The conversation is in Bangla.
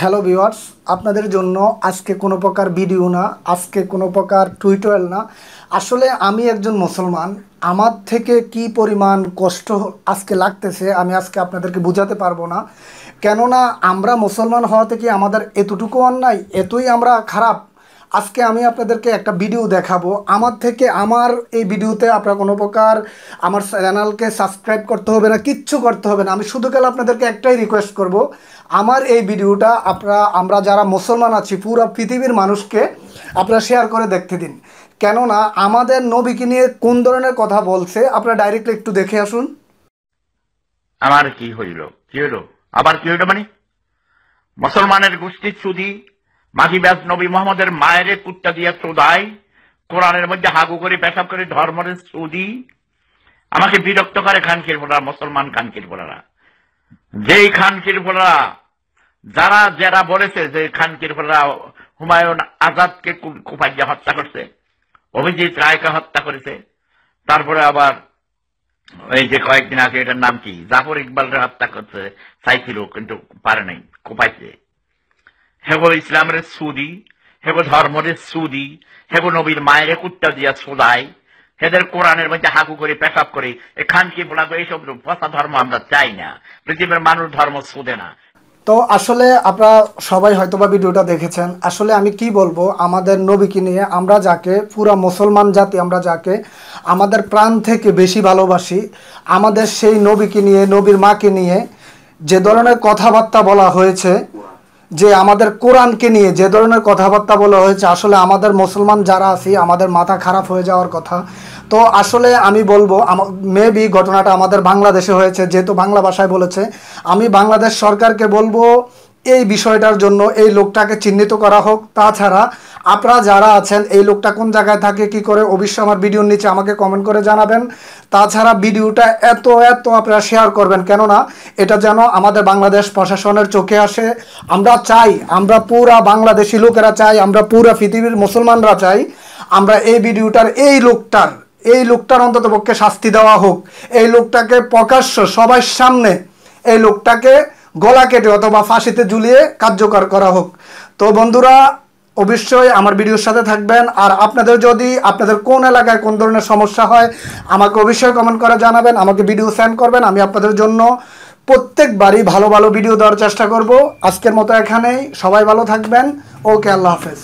হ্যালো ভিওয়ার্স আপনাদের জন্য আজকে কোনো প্রকার ভিডিও না, আজকে কোনো প্রকার টুইটওয়েল না। আসলে আমি একজন মুসলমান, আমার থেকে কি পরিমাণ কষ্ট আজকে লাগতেছে আমি আজকে আপনাদেরকে বুঝাতে পারব না। কেননা আমরা মুসলমান হওয়াতে কি আমাদের এতটুকু অন্যায়, এতই আমরা খারাপ আজকে আমি আপনাদেরকে একটা ভিডিও দেখাবো। আমার থেকে আমার এই ভিডিওতে আপনার কোনো প্রকার আমার চ্যানেলকে সাবস্ক্রাইব করতে হবে না, কিচ্ছু করতে হবে না। আমি শুধু গেলে আপনাদেরকে একটাই রিকোয়েস্ট করব, আমার এই ভিডিওটা আপনারা, আমরা যারা মুসলমান আছি, পুরো পৃথিবীর মানুষকে আপনারা শেয়ার করে দেখতে দিন। কেননা, আমাদের নবীকে নিয়ে কোন ধরনের কথা বলছে, আপনারা ডাইরেক্টলি একটু দেখে আসুন। আমার কি হইল? কি হইল? আবার কি হইল মানে? মুসলমানের গোষ্ঠীর সুদি মাঝি ব্যাস নবী মোহাম্মদের মায়ের কুত্তা দিয়া চোদাই কোরআনের মধ্যে হাগু করে, পেশাব করে, ধর্মের সুদি আমাকে বিরক্ত করে খানকির ফোলা মুসলমান খানকির ফোলারা যেই খানকির ফোলারা যারা যারা বলেছে যে খানকির ফোলারা হুমায়ুন আজাদকে কুপাইয়া হত্যা করছে, অভিজিৎ রায়কে হত্যা করেছে, তারপরে আবার এই যে কয়েকদিন আগে এটার নাম কি? জাফর ইকবালরে হত্যা করছে চাইছিল কিন্তু পারে নাই কোপাইছে হেগো ইসলামের সুদি হেগো ধর্মের সুদি হেগো নবীর মায়ের কুত্তা দিয়া সোদাই, হেদের কোরআনের মধ্যে হাকু করে পেশাব করে, এখান কি বলা এইসব পচা ধর্ম আমরা চাই না। পৃথিবীর মানুষ ধর্ম সুদে না। তো আসলে আপনারা সবাই হয়তোবা ভিডিওটা দেখেছেন। আসলে আমি কি বলব? আমাদের নবীকে নিয়ে আমরা যাকে, পুরা মুসলমান জাতি আমরা যাকে, আমাদের প্রাণ থেকে বেশি ভালোবাসি, আমাদের সেই নবীকে নিয়ে, নবীর মাকে নিয়ে যে ধরনের কথাবার্তা বলা হয়েছে যে আমাদের কোরআনকে নিয়ে যে ধরনের কথাবার্তা বলা হয়েছে, আসলে আমাদের মুসলমান যারা আছি, আমাদের মাথা খারাপ হয়ে যাওয়ার কথা। তো আসলে আমি বলব মেবি ঘটনাটা আমাদের বাংলাদেশে হয়েছে, যেহেতু বাংলা ভাষায় বলেছে। আমি বাংলাদেশ সরকারকে বলব এই বিষয়টার জন্য এই লোকটাকে চিহ্নিত করা হোক। তাছাড়া আপনারা যারা আছেন, এই লোকটা কোন জায়গায় থাকে, কি করে, অবশ্যই আমার ভিডিওর নিচে আমাকে কমেন্ট করে জানাবেন। তাছাড়া ভিডিওটা এত এত আপনারা শেয়ার করবেন, কেননা এটা যেন আমাদের বাংলাদেশ প্রশাসনের চোখে আসে। আমরা চাই, আমরা পুরা বাংলাদেশি লোকেরা চাই, আমরা পুরা পৃথিবীর মুসলমানরা চাই, আমরা এই ভিডিওটার, এই লোকটার এই লোকটার অন্তত পক্ষে শাস্তি দেওয়া হোক। এই লোকটাকে প্রকাশ্য সবার সামনে, এই লোকটাকে গলা কেটে অথবা ফাঁসিতে ঝুলিয়ে কার্যকর করা হোক। তো বন্ধুরা, অবশ্যই আমার ভিডিওর সাথে থাকবেন। আর আপনাদের যদি আপনাদের কোন এলাকায় কোন ধরনের সমস্যা হয়, আমাকে অবশ্যই কমেন্ট করে জানাবেন, আমাকে ভিডিও সেন্ড করবেন। আমি আপনাদের জন্য প্রত্যেকবারই ভালো ভালো ভিডিও দেওয়ার চেষ্টা করব। আজকের মতো এখানেই। সবাই ভালো থাকবেন। ওকে, আল্লাহ হাফেজ।